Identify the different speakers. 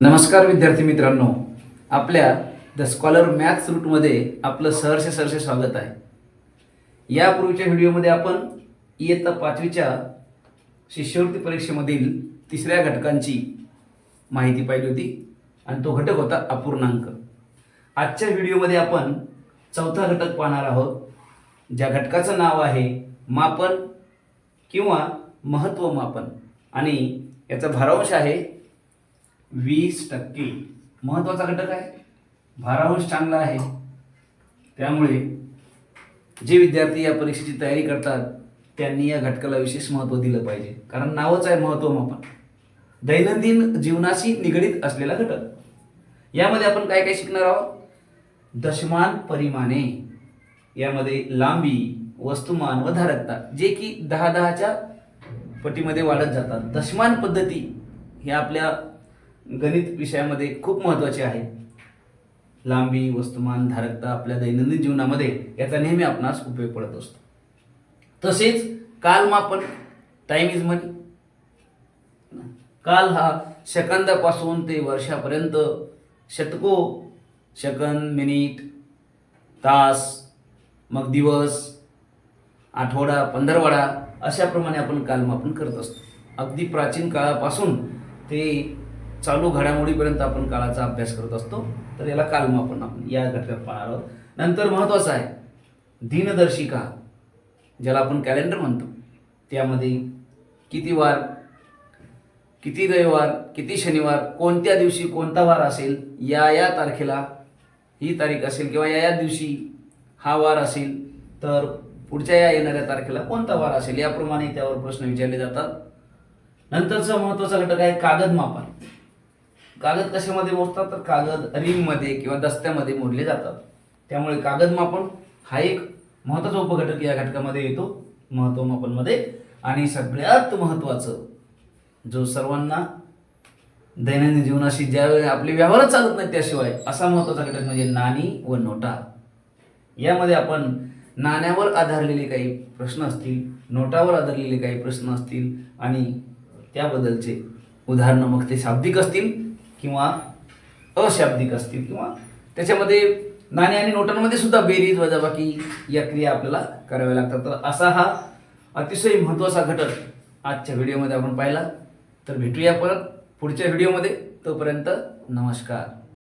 Speaker 1: नमस्कार विद्यार्थी मित्रांनो. आपल्या द स्कॉलर मॅथ्स रूटमध्ये आपलं सहर्ष सहर्ष स्वागत आहे. यापूर्वीच्या व्हिडिओमध्ये आपण इयत्ता पाचवीच्या शिष्यवृत्ती परीक्षेमधील तिसऱ्या घटकांची माहिती पाहिली होती आणि तो घटक होता अपूर्णांक. आजच्या व्हिडिओमध्ये आपण चौथा घटक पाहणार आहोत ज्या घटकाचं नाव आहे मापन किंवा महत्त्व मापन. आणि याचा भारांश आहे वीस टक्के. महत्त्वाचा घटक आहे. भारांश चांगला आहे. त्यामुळे जे विद्यार्थी या परीक्षेची तयारी करतात त्यांनी या घटकाला विशेष महत्त्व दिलं पाहिजे. कारण नावच आहे महत्त्व मापन. दैनंदिन जीवनाशी निगडीत असलेला घटक. यामध्ये आपण काय काय शिकणार आहोत? दशमान परिमाणे. यामध्ये लांबी वस्तुमान व धारकता जे की दहा दहाच्या पटीमध्ये वाढत जातात. दशमान पद्धती हे आपल्या गणित विषयामध्ये खूप महत्त्वाचे आहे. लांबी वस्तुमान धारकता आपल्या दैनंदिन जीवनामध्ये याचा नेहमी आपणास उपयोग पडत असतो. तसेच कालमापन टाईम इज मनी काल हा सेकंदापासून ते वर्षापर्यंत शतको सेकंद मिनिट तास मग दिवस आठवडा पंधरवडा अशाप्रमाणे आपण कालमापन करत असतो. अगदी प्राचीन काळापासून ते चालू घडामोडीपर्यंत आपण काळाचा अभ्यास करत असतो. तर याला कालमापन आपण या घटकात पाहणार आहोत. नंतर महत्त्वाचं आहे दिनदर्शिका ज्याला आपण कॅलेंडर म्हणतो. त्यामध्ये किती वार किती रविवार किती शनिवार कोणत्या दिवशी कोणता वार असेल या या तारखेला ही तारीख असेल किंवा या या दिवशी हा वार असेल तर पुढच्या या येणाऱ्या तारखेला कोणता वार असेल याप्रमाणे त्यावर प्रश्न विचारले जातात. नंतरचा महत्त्वाचा घटक आहे कागद मापन कागद कशामध्ये मोजतात? तर कागद रिंगमध्ये किंवा दस्त्यामध्ये मोडले जातात. त्यामुळे कागद मापन हा एक महत्त्वाचा उपघटक या घटकामध्ये येतो महत्त्व मापनमध्ये. आणि सगळ्यात महत्त्वाचं जो सर्वांना दैनंदिन जीवनाशी ज्यावेळी आपले व्यवहारच चालत नाही त्याशिवाय असा महत्त्वाचा घटक म्हणजे नाणी व नोटा. यामध्ये आपण नाण्यावर आधारलेले काही प्रश्न असतील नोटावर आधारलेले काही प्रश्न असतील आणि त्याबद्दलचे उदाहरणं मग ते शाब्दिक असतील. किंवा अशाब्दिक असतील किंवा त्याच्यामध्ये नाणे आणि नोटांमध्ये सुद्धा बेरीज वजाबाकी या क्रिया आपल्याला कराव्या लागतात. तर असा हा अतिशय महत्त्वाचा घटक आजच्या व्हिडिओमध्ये आपण पाहिला. तर भेटूया परत पुढच्या व्हिडिओमध्ये. तोपर्यंत नमस्कार.